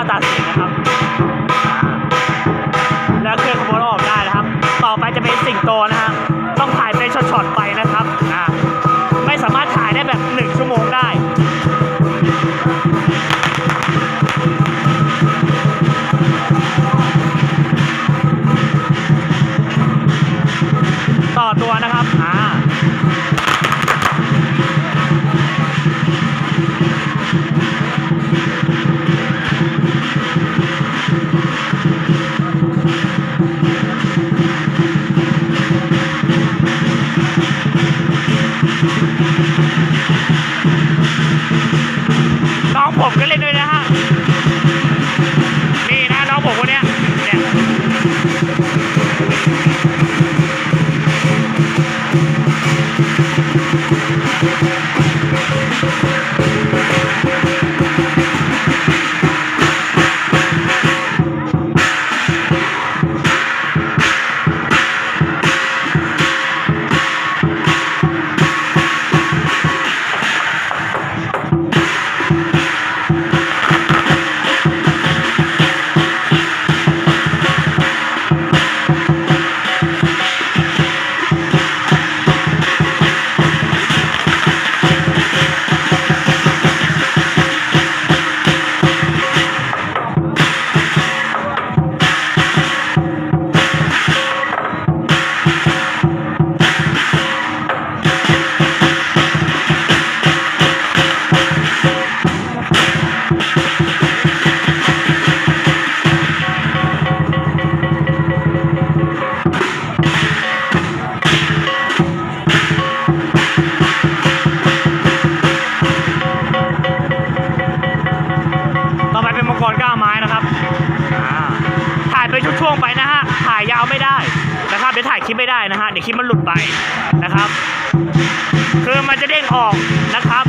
าตัดสินนะครับ ผมก็เลยด้วยนะฮะ ช่วงไปนะฮะ ถ่ายยาวไม่ได้นะครับเดี๋ยวถ่ายคลิปไม่ได้นะฮะ เดี๋ยวคลิปมันหลุดไปนะครับ คือมันจะเด้งออกนะครับ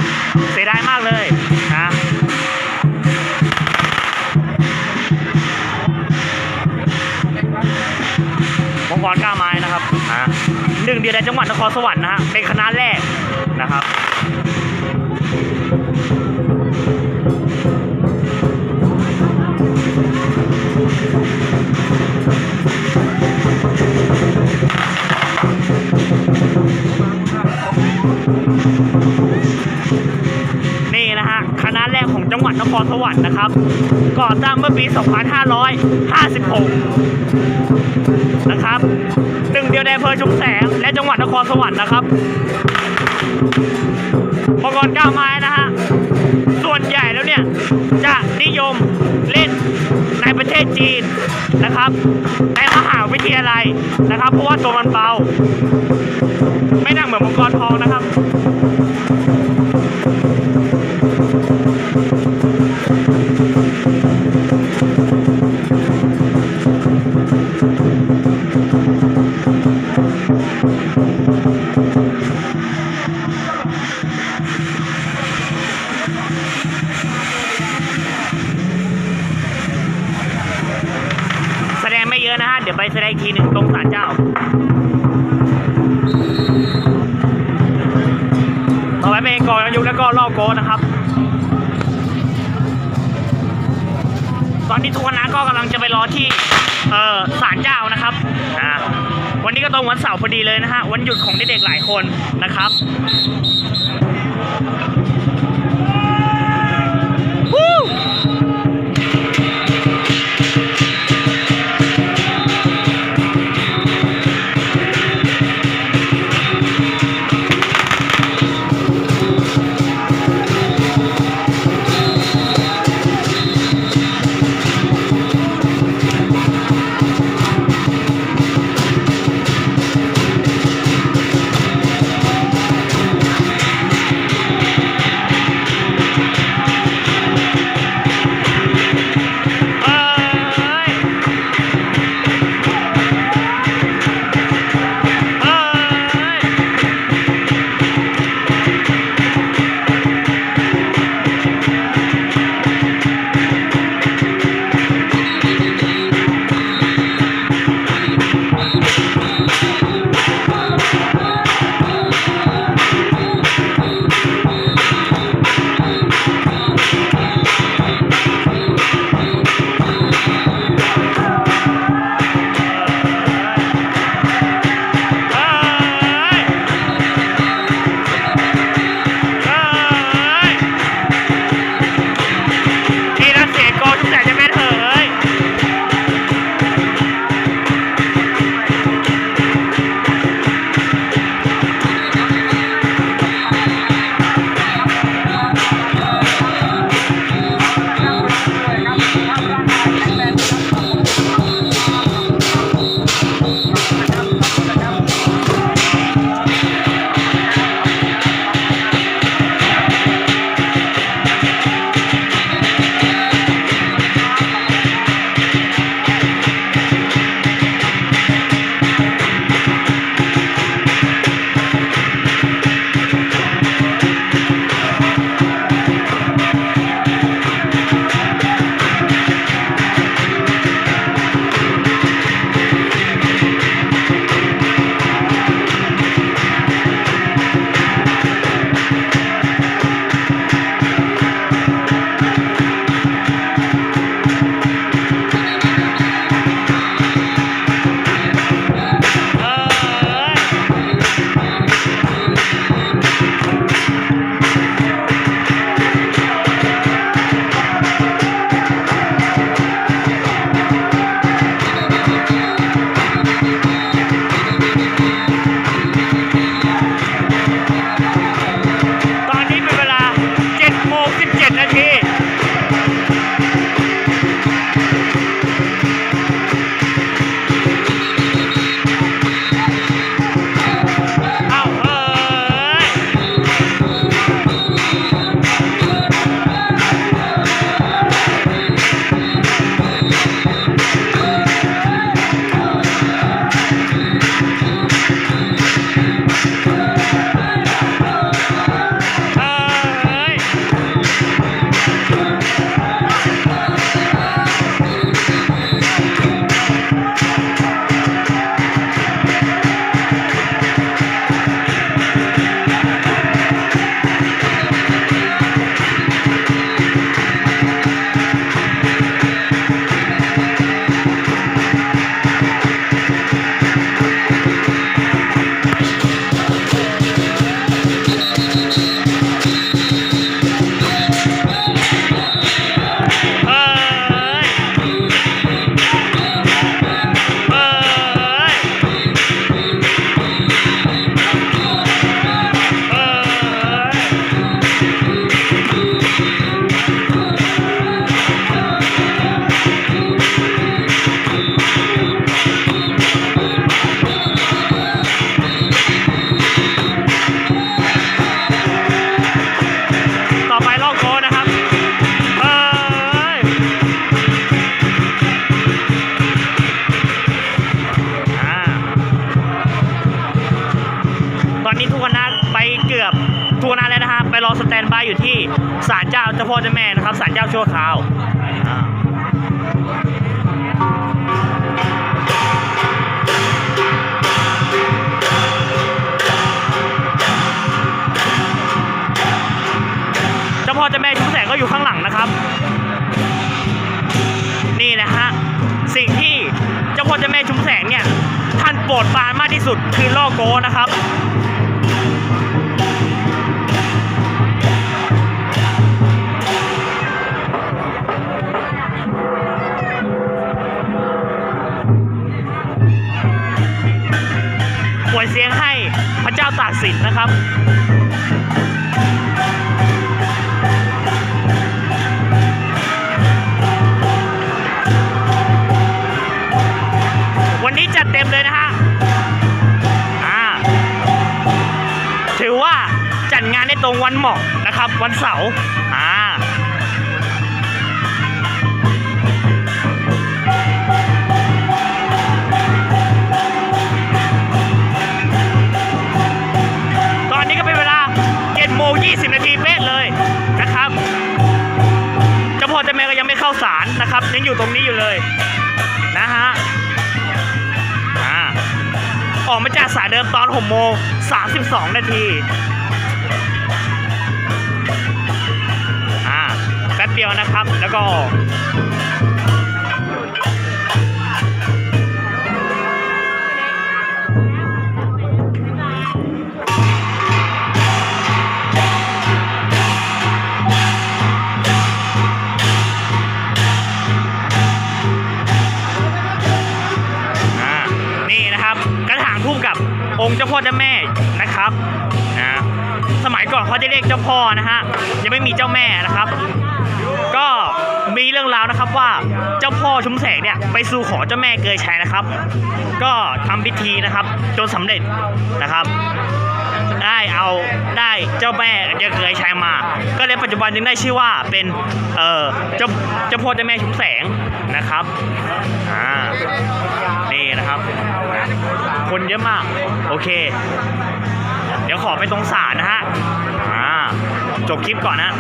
เสียดายมากเลยนะมังกรก้าไม้นะครับอ่าหนึ่งเดียวในจังหวัดนครสวรรค์นะฮะ เป็นคณะแรกนะครับ นี่นะฮะคณะแรกของจังหวัดนครสวรรค์นะครับ ก่อตั้งเมื่อปี 2556 นะครับหนึ่งเดียวในอำเภอชุมแสง และจังหวัดนครสวรรค์นะครับมังกรก้าวไม้นะฮะ ส่วนใหญ่แล้วเนี่ย จะนิยม นะครับ ในมหาวิทยาลัยนะครับ เพราะว่าตัวมันเบา ไม่นักเหมือนมังกรทองนะครับแส นนี้ทุกคณะก็กำลังจะไปรอที่เอ่อศาลเจ้านะครับอ่าวันนี้ก็ตรงวันเสาร์พอดีเลยนะฮะวันหยุดของเด็กๆหลายคนนะครับ ไปลอกโกนะครับตอนนี้ทุกคณะไปเกือบทุกคณะแล้วนะฮะไปรอสแตนบายอยู่ที่ศาลเจ้าเจ้าพ่อเจ้าแม่นะครับศาลเจ้าชั่วคราว สุดคือล่อโกนะครับ วันเหมาะนะครับ วันเสาร์อ่าตอนนี้ก็เป็นเวลา7โมง20 นาทีเป๊ะเลยนะครับเจ้าพ่อเจ้าแม่ก็ยังไม่เข้าสารนะครับ ยังอยู่ตรงนี้อยู่เลยนะฮะอ่าออกมาจากสายเดิมตอน6โมง32 นาที แป๊บเดียวนะครับ แล้วก็อ่านี่นะครับกระถางทูบกับองค์เจ้าพ่อเจ้าแม่นะครับนะสมัยก่อนเขาจะเรียกเจ้าพ่อนะฮะยังไม่มีเจ้าแม่นะครับ ก็มีเรื่องราวนะครับว่าเจ้าพ่อชุมแสงเนี่ยไปสู่ขอเจ้าแม่เกยชัยนะครับ ก็ทำพิธีนะครับ จนสำเร็จนะครับ ได้เอาได้เจ้าแม่เกยชัยมา ก็เลยปัจจุบันจึงได้ชื่อว่าเป็นเออเจ้าเจ้าพ่อเจ้าแม่ชุมแสงนะครับอ่านี่นะครับ คนเยอะมาก โอเค เดี๋ยวขอไปตรงศาลนะฮะอ่าจบคลิปก่อนนะ